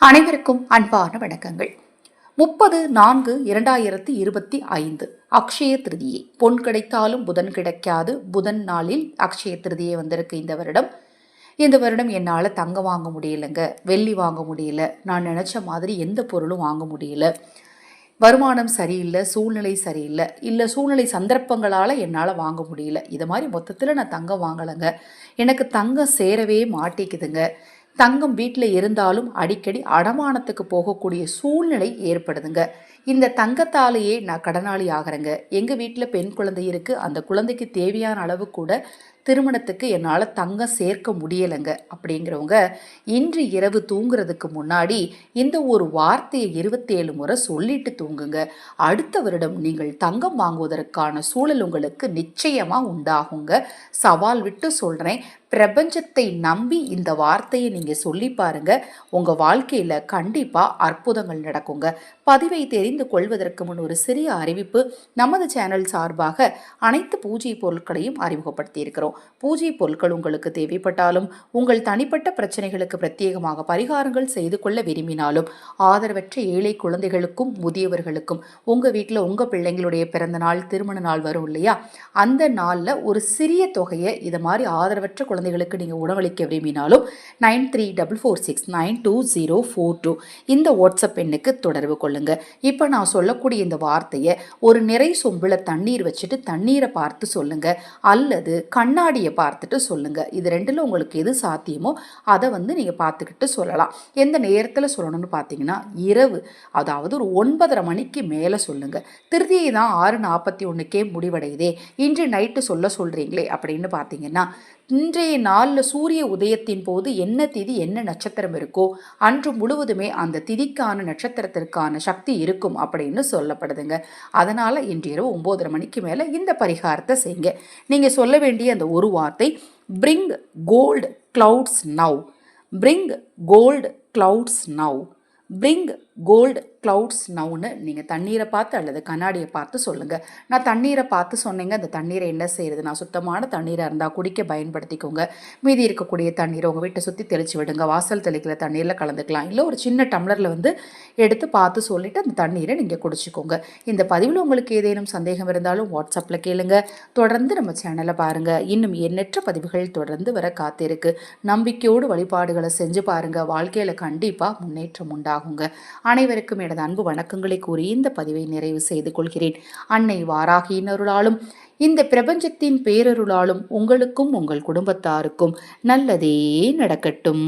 அனைவருக்கும் அன்பான வணக்கங்கள். முப்பது நான்கு இரண்டாயிரத்தி இருபத்தி ஐந்து அக்ஷய திருதியை. பொன் கிடைத்தாலும் புதன் கிடைக்காது. புதன் நாளில் அக்ஷய திருதியை வந்திருக்கு இந்த வருடம். இந்த வருடம் என்னால் தங்கம் வாங்க முடியலைங்க. வெள்ளி வாங்க முடியல. நான் நினச்ச மாதிரி எந்த பொருளும் வாங்க முடியல. வருமானம் சரியில்லை சூழ்நிலை சரியில்லை. இல்லை சூழ்நிலை சந்தர்ப்பங்களால் என்னால் வாங்க முடியல. இது மாதிரி மொத்தத்தில் நான் தங்கம் வாங்கலைங்க. எனக்கு தங்கம் சேரவே மாட்டேங்குதுங்க. தங்கம் வீட்டில் இருந்தாலும் அடிக்கடி அடமானத்துக்கு போகக்கூடிய சூழ்நிலை ஏற்படுதுங்க. இந்த தங்கத்தாலேயே நான் கடனாளி ஆகிறேங்க. எங்கள் வீட்டில் பெண் குழந்தை இருக்குது அந்த குழந்தைக்கு தேவையான அளவு கூட திருமணத்துக்கு என்னால் தங்கம் சேர்க்க முடியலைங்க அப்படிங்கிறவங்க இன்று இரவு தூங்குறதுக்கு முன்னாடி இந்த ஒரு வார்த்தையை இருபத்தேழு முறை சொல்லிட்டு தூங்குங்க. அடுத்த வருடம் நீங்கள் தங்கம் வாங்குவதற்கான சூழல் உங்களுக்கு நிச்சயமாக உண்டாகுங்க. சவால் விட்டு சொல்கிறேன் பிரபஞ்சத்தை நம்பி இந்த வார்த்தையை நீங்கள் சொல்லி பாருங்க. உங்கள் வாழ்க்கையில் கண்டிப்பாக அற்புதங்கள் நடக்குங்க. பதிவை தெரிந்து கொள்வதற்கு முன் ஒரு சிறிய அறிவிப்பு நமது சேனல் சார்பாக அனைத்து பூஜை பொருட்களையும் அறிமுகப்படுத்தியிருக்கிறோம். பூஜை பொருட்கள் உங்களுக்கு தேவைப்பட்டாலும் உங்கள் தனிப்பட்ட பிரச்சனைகளுக்கு பிரத்யேகமாக பரிகாரங்கள் செய்து கொள்ள விரும்பினாலும் ஆதரவற்ற ஏழை குழந்தைகளுக்கும் முதியவர்களுக்கும் உங்கள் வீட்டில் உங்கள் பிள்ளைங்களுடைய பிறந்த நாள் திருமண நாள் வரும் இல்லையா? அந்த நாளில் ஒரு சிறிய தொகையை இதை மாதிரி ஆதரவற்ற குழந்தைகளுக்கு நீங்கள் உணவளிக்க விரும்பினாலும் nine three double four six nine two zero four two இந்த வாட்ஸ்அப் எண்ணுக்கு தொடர்பு கொள்ளுங்க. இப்போ நான் சொல்லக்கூடிய இந்த வார்த்தையை ஒரு நிறை சொம்பில் தண்ணீர் வச்சுட்டு தண்ணீரை பார்த்து சொல்லுங்க. அல்லது கண்ணாடியை பார்த்துட்டு சொல்லுங்க. இது ரெண்டில் உங்களுக்கு எது சாத்தியமோ அதை வந்து நீங்கள் பார்த்துக்கிட்டு சொல்லலாம். எந்த நேரத்தில் சொல்லணும்னு பார்த்தீங்கன்னா இரவு. அதாவது ஒரு ஒன்பதரை மணிக்கு மேலே சொல்லுங்க. திருதியை தான் ஆறு நாற்பத்தி ஒன்றுக்கே முடிவடையுதே. இன்று நைட்டு சொல்ல சொல்கிறீங்களே அப்படின்னு பார்த்தீங்கன்னா இன்றைய நாளில் சூரிய உதயத்தின் போது என்ன திதி என்ன நட்சத்திரம் இருக்கோ அன்று முழுவதுமே அந்த திதிக்கான நட்சத்திரத்திற்கான சக்தி இருக்கும். அப்படின்னு சொல்லப்படுதுங்க. அதனால் இன்று இரவு ஒம்போதரை மணிக்கு மேலே இந்த பரிகாரத்தை செய்யுங்க. நீங்கள் சொல்ல வேண்டிய அந்த ஒரு வார்த்தை bring cold clouds now bring cold clouds now bring cold clouds நவுன்னு நீங்கள் தண்ணீரை பார்த்து அல்லது கண்ணாடியை பார்த்து சொல்லுங்கள் நான் தண்ணீரை பார்த்து சொன்னீங்க அந்த தண்ணீரை என்ன செய்கிறது நான் சுத்தமான தண்ணீராக இருந்தால் குடிக்க பயன்படுத்திக்கோங்க. மீதி இருக்கக்கூடிய தண்ணீரை உங்கள் வீட்டை சுற்றி தெளித்து விடுங்க. வாசல் தெளிக்கிற தண்ணீரில் கலந்துக்கலாம். இல்லை ஒரு சின்ன டம்ளரில் வந்து எடுத்து பார்த்து சொல்லிவிட்டு அந்த தண்ணீரை நீங்கள் குடிச்சிக்கோங்க. இந்த பதிவில் உங்களுக்கு ஏதேனும் சந்தேகம் இருந்தாலும் வாட்ஸ்அப்பில் கேளுங்க. தொடர்ந்து நம்ம சேனலை பாருங்கள் இன்னும் எண்ணற்ற பதிவுகள் தொடர்ந்து வர காத்திருக்கு. நம்பிக்கையோடு வழிபாடுகளை செஞ்சு பாருங்கள் வாழ்க்கையில் கண்டிப்பாக முன்னேற்றம் உண்டாகுங்க. அனைவருக்கும் எனது அன்பு வணக்கங்களை கூறி இந்த பதிவை நிறைவு செய்து கொள்கிறேன். அன்னை வாராகியின் அருளாலும் இந்த பிரபஞ்சத்தின் பேரருளாலும் உங்களுக்கும் உங்கள் குடும்பத்தாருக்கும் நல்லதே நடக்கட்டும்.